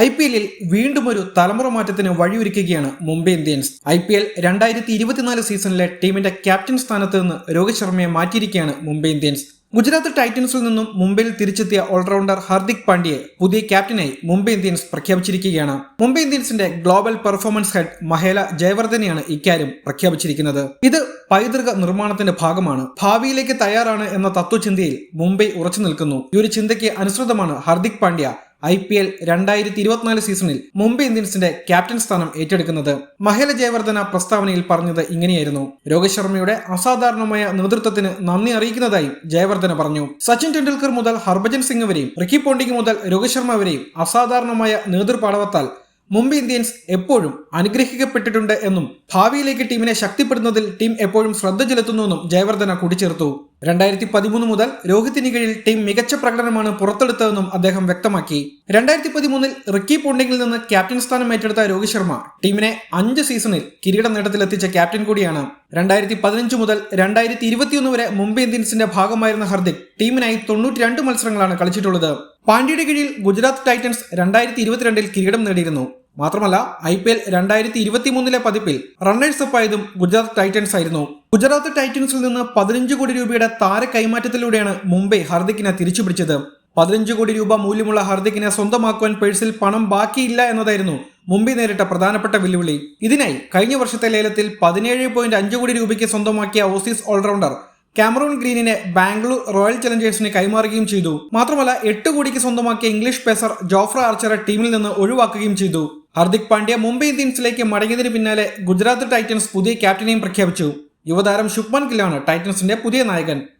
I P എല്ലിൽ വീണ്ടും ഒരു തലമുറ മാറ്റത്തിന് വഴിയൊരുക്കുകയാണ് Mumbai Indians. I P L രണ്ടായിരത്തി ഇരുപത്തിനാല് സീസണിലെ ടീമിന്റെ ക്യാപ്റ്റൻ സ്ഥാനത്ത് നിന്ന് രോഹിത് ശർമ്മയെ മാറ്റിയിരിക്കുകയാണ് മുംബൈ ഇന്ത്യൻസ്. ഗുജറാത്ത് ടൈറ്റൻസിൽ നിന്നും മുംബൈയിൽ തിരിച്ചെത്തിയ ഓൾറൗണ്ടർ ഹാർദിക് പാണ്ഡ്യയെ പുതിയ ക്യാപ്റ്റനായി മുംബൈ ഇന്ത്യൻസ് പ്രഖ്യാപിച്ചിരിക്കുകയാണ്. മുംബൈ ഇന്ത്യൻസിന്റെ ഗ്ലോബൽ പെർഫോമൻസ് ഹെഡ് മഹേല ജയവർദ്ധനെയാണ് ഇക്കാര്യം പ്രഖ്യാപിച്ചിരിക്കുന്നത്. ഇത് പൈതൃക നിർമ്മാണത്തിന്റെ ഭാഗമാണ്. ഭാവിയിലേക്ക് തയ്യാറാണ് എന്ന തത്വചിന്തയിൽ മുംബൈ ഉറച്ചു നിൽക്കുന്നു. ഈ ഒരു ചിന്തയ്ക്ക് അനുസൃതമാണ് Hardik Pandya. I P L രണ്ടായിരത്തി ഇരുപത്തിനാല് സീസണിൽ മുംബൈ ഇന്ത്യൻസിന്റെ ക്യാപ്റ്റൻ സ്ഥാനം ഏറ്റെടുക്കുന്നത് മഹേല ജയവർദ്ധന പ്രസ്താവനയിൽ പറഞ്ഞത് ഇങ്ങനെയായിരുന്നു. രോഹിത് ശർമ്മയുടെ അസാധാരണമായ നേതൃത്വത്തിന് നന്ദി അറിയിക്കുന്നതായി ജയവർദ്ധന പറഞ്ഞു. സച്ചിൻ ടെണ്ടുൽക്കർ മുതൽ ഹർഭജൻ സിംഗ് വരെയും റിക്കി പോണ്ടിങ് മുതൽ രോഹിത് ശർമ്മ വരെയും അസാധാരണമായ നേതൃപാടവത്താൽ മുംബൈ ഇന്ത്യൻസ് എപ്പോഴും അനുഗ്രഹിക്കപ്പെട്ടിട്ടുണ്ട് എന്നും ഭാവിയിലേക്ക് ടീമിനെ ശക്തിപ്പെടുന്നതിൽ ടീം എപ്പോഴും ശ്രദ്ധ ചെലുത്തുന്നുവെന്നും ജയവർദ്ധന കൂട്ടിച്ചേർത്തു. രണ്ടായിരത്തി പതിമൂന്ന് മുതൽ രോഹിത്തിന് കീഴിൽ ടീം മികച്ച പ്രകടനമാണ് പുറത്തെടുത്തതെന്നും അദ്ദേഹം വ്യക്തമാക്കി. രണ്ടായിരത്തി പതിമൂന്നിൽ റിക്കി പോണ്ടിങ്ങിൽ നിന്ന് ക്യാപ്റ്റൻ സ്ഥാനം ഏറ്റെടുത്ത രോഹിത് ശർമ്മ ടീമിനെ അഞ്ച് സീസണിൽ കിരീട നേട്ടത്തിലെത്തിച്ച ക്യാപ്റ്റൻ കൂടിയാണ്. രണ്ടായിരത്തി പതിനഞ്ച് മുതൽ രണ്ടായിരത്തി ഇരുപത്തിയൊന്ന് വരെ മുംബൈ ഇന്ത്യൻസിന്റെ ഭാഗമായിരുന്ന ഹർദിക് ടീമിനായി തൊണ്ണൂറ്റി രണ്ട് മത്സരങ്ങളാണ് കളിച്ചിട്ടുള്ളത്. പാണ്ഡ്യയുടെ കീഴിൽ ഗുജറാത്ത് ടൈറ്റൻസ് രണ്ടായിരത്തി ഇരുപത്തിരണ്ടിൽ കിരീടം നേടിയിരുന്നു. മാത്രമല്ല ഐ പി എൽ രണ്ടായിരത്തി ഇരുപത്തി മൂന്നിലെ പതിപ്പിൽ റണ്ണേഴ്സ് അപ്പ് ആയതും ഗുജറാത്ത് ടൈറ്റൻസ് ആയിരുന്നു. ഗുജറാത്ത് ടൈറ്റൻസിൽ നിന്ന് പതിനഞ്ച് കോടി രൂപയുടെ താര കൈമാറ്റത്തിലൂടെയാണ് മുംബൈ ഹർദിക്കിനെ തിരിച്ചുപിടിച്ചത് പതിനഞ്ച് കോടി രൂപ മൂല്യമുള്ള ഹർദിക്കിനെ സ്വന്തമാക്കുവാൻ പേഴ്സിൽ പണം ബാക്കിയില്ല എന്നതായിരുന്നു മുംബൈ നേരിട്ട പ്രധാനപ്പെട്ട വെല്ലുവിളി. ഇതിനായി കഴിഞ്ഞ വർഷത്തെ ലേലത്തിൽ പതിനേഴ് പോയിന്റ് അഞ്ച് കോടി രൂപയ്ക്ക് സ്വന്തമാക്കിയ ഓസീസ് ഓൾറൗണ്ടർ കാമറൂൺ ഗ്രീനിനെ ബാംഗ്ലൂർ റോയൽ ചലഞ്ചേഴ്സിന് കൈമാറുകയും ചെയ്തു. മാത്രമല്ല എട്ട് കോടിക്ക് സ്വന്തമാക്കിയ ഇംഗ്ലീഷ് പേസർ ജോഫ്ര ആർച്ചറെ ടീമിൽ നിന്ന് ഒഴിവാക്കുകയും ചെയ്തു. ഹർദിക് പാണ്ഡ്യ മുംബൈ ഇന്ത്യൻസിലേക്ക് മടങ്ങിയതിന് പിന്നാലെ ഗുജറാത്ത് ടൈറ്റൻസ് പുതിയ ക്യാപ്റ്റനെയും പ്രഖ്യാപിച്ചു. യുവതാരം ശുഭ്മൻ ഗില്ലാണ് ടൈറ്റൻസിന്റെ പുതിയ നായകൻ.